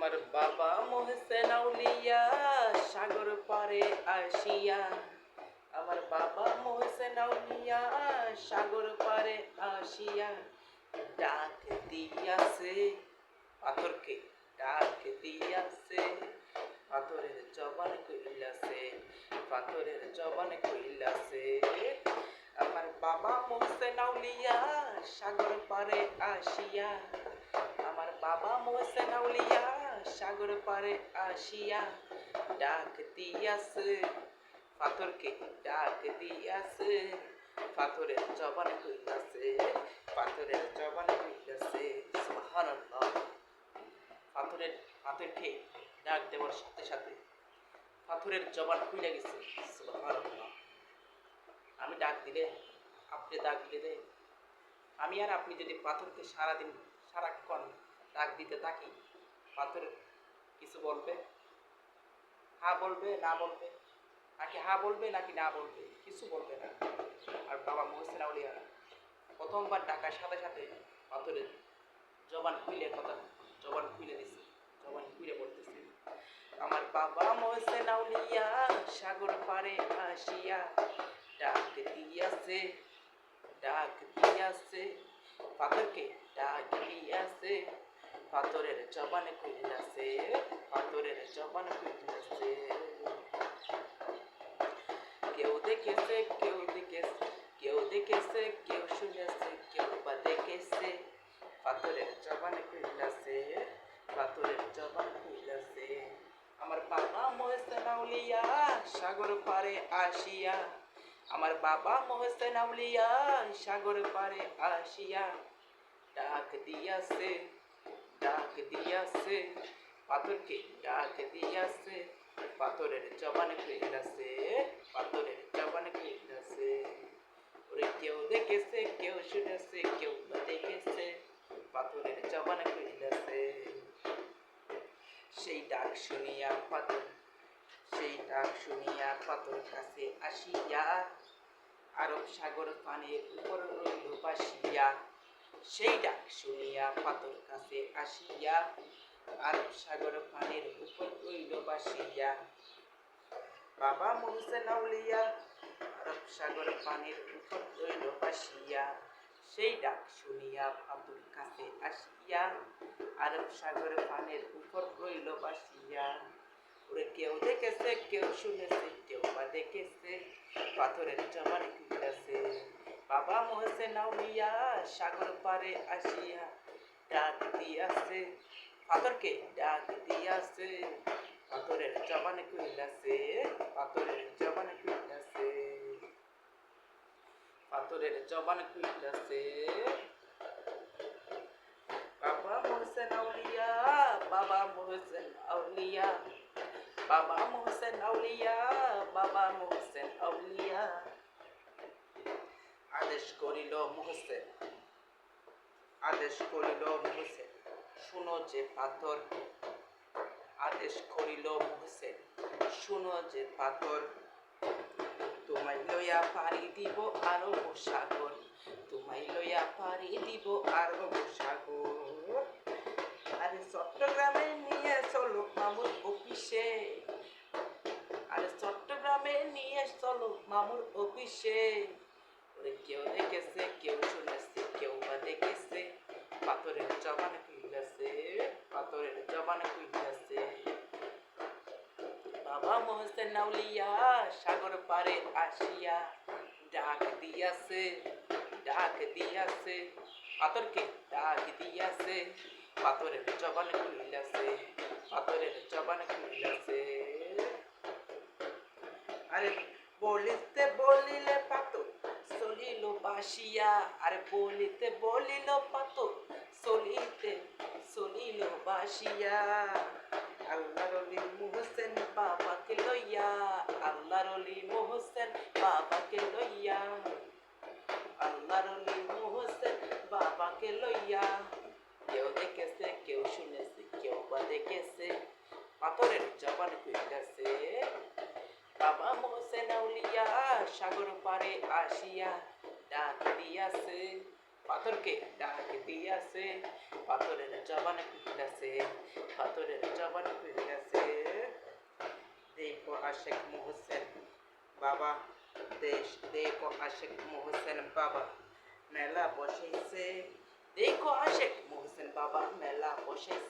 আমার বাবা মোহসেন আউলিয়া, সাগর পারে আসিয়া। আমার বাবা মোহসেন আউলিয়া, সাগর পারে আসিয়া। ডাক দিয়াছে, পাথরকে ডাক দিয়াছে। পাথরের জবান কইলাছে পাথরের জবান কইলাছে আমার বাবা মোহসেন আউলিয়া, সাগর পারে আসিয়া। আমার বাবা মোহসেন আউলিয়া সাগর পারে আসিয়া ডাক দিয়াছে, পাথরকে ডাক দিয়াছে, পাথরের জবান কইলাছে পাথরের জবান কইলাছে সুবহানাল্লাহ। পাথরের, পাথরকে ডাক দেওয়ার সাথে সাথে পাথরের জবান খুলে গেছে আমি ডাক দিলে, আপনি ডাক দিলে আমি আর আপনি যদি পাথরকে সারাদিন, সারাক্ষণ ডাক দিতে থাকি পাথর কিছু বলবে? হা বলবে, না বলবে? নাকি হা বলবে, নাকি না বলবে? কিছু বলবে না। আর বাবা মোহসেন আউলিয়া প্রথমবার ডাকার সাথে সাথে পাথরের জবান খুইলে কথা, জবান খুইলে দিছে, জবান খুইলে বলতেছে, আমার বাবা মোহসেন আউলিয়া সাগর পারে আসিয়া ডাক দিয়াছে ডাক দিয়াছে, পাথরকে ডাক দিয়াছে পাথরের জবানে কইলাছে পাথরের জবানে কইলাছে কেউ দেখেছে কেউ দেখেছে কেউ দেখেছে কেউ শুনেছে কেউ বা দেখেছে পাথরের জবানে কইলাছে পাথরের জবানে কইলাছে আমার বাবা মহেসেন আউলিয়া সাগর পারে আসিয়া আমার বাবা মহসেন আউলিয়া সাগর পারে আসিয়া ডাক দিয়াছে ডাক দিয়াছে, পাথরকে ডাক দিয়াছে, পাথরের জবান কইলাছে পাথরের জবান কইলাছে ওরে কেউ দেখেছে, কেউ শুনেছে, কেউ বা দেখেছে, পাথরের জবান কইলাছে সেই ডাক শুনিয়া পাথর, সেই ডাক শুনিয়া পাথর কাছে আসিয়া, আরব সাগর পানের উপর রইল বাসিয়া। সেই ডাক শুনিয়া পাথর কাছে আসিয়া আরব সাগর পানের উপর রইল বাসিয়া। বাবা মোহসেন আউলিয়া আরব সাগর পানের উপর রইল বাসিয়া। সেই ডাক শুনিয়া পাথর কাছে আসিয়া আরব সাগর পানের উপর রইল বাসিয়া। ওরে কেউ দেখেছে, কেউ শুনেছে, কেউ বা দেখেছে, পাথরের জবান খুলেছে। বাবা মোহসেন আউলিয়া সাগর পারে আসিয়া ডাক দিয়াছে। পাথরকে ডাক দিয়াছে, পাথরের জবান কইলাছে পাথরের জবান কইলাছে পাথরের জবান কইলাছে বাবা মোহসেন আউলিয়া বাবা মোহসেন আউলিয়া বাবা মোহসেন আদেশ করিল মোহসেন আদেশ করিল মোহসেন শুনো যে পাথর। আদেশ করিল মোহসেন শুনো যে পাথর। তোমায় লইয়া পাড়ি দিব আরও সাগর তোমায় লইয়া পাড়ি দিব আরও সাগর আরে চট্টগ্রামে নিয়ে চলো মামুর অফিসে। আরে চট্টগ্রামে নিয়ে চলো মামুর অফিসে। সাগর পারে আসিয়া ডাক দিয়াছে ডাক দিয়াছে, পাথরকে ডাক দিয়াছে, পাথরের জবান খুলিলাছে পাথরের জবান খুলিলাছে আরে বলিতে বলিলে পাথর চলিল বাসিয়া আরে বলিতে বলিল পাথর চলিতে বাসিয়া আল্লাহর অলি মোহসেন বাবাকে লইয়া আল্লাহর অলি মোহসেন বাবাকে লইয়া আল্লাহর অলি মোহসেন বাবাকে লইয়া কেউ দেখেছে কেউ শুনেছে কেউ বা দেখেছে পাথরের জবান কইতাছে বাবা মোহসেন আউলিয়া সাগর পারে আসিয়া ডাক দিয়াছে পাথরকে ডাকে দিয়াছে পাথরের জবানে পিটাছে পাথরের জবানে পিটাছে দেখো আশেক মোহসেন বাবা, দেশ, দেখো আশেক মোহসেন বাবা, মেলা বসেছে। দেখো আশেক মোহসেন বাবা, মেলা বসেছে।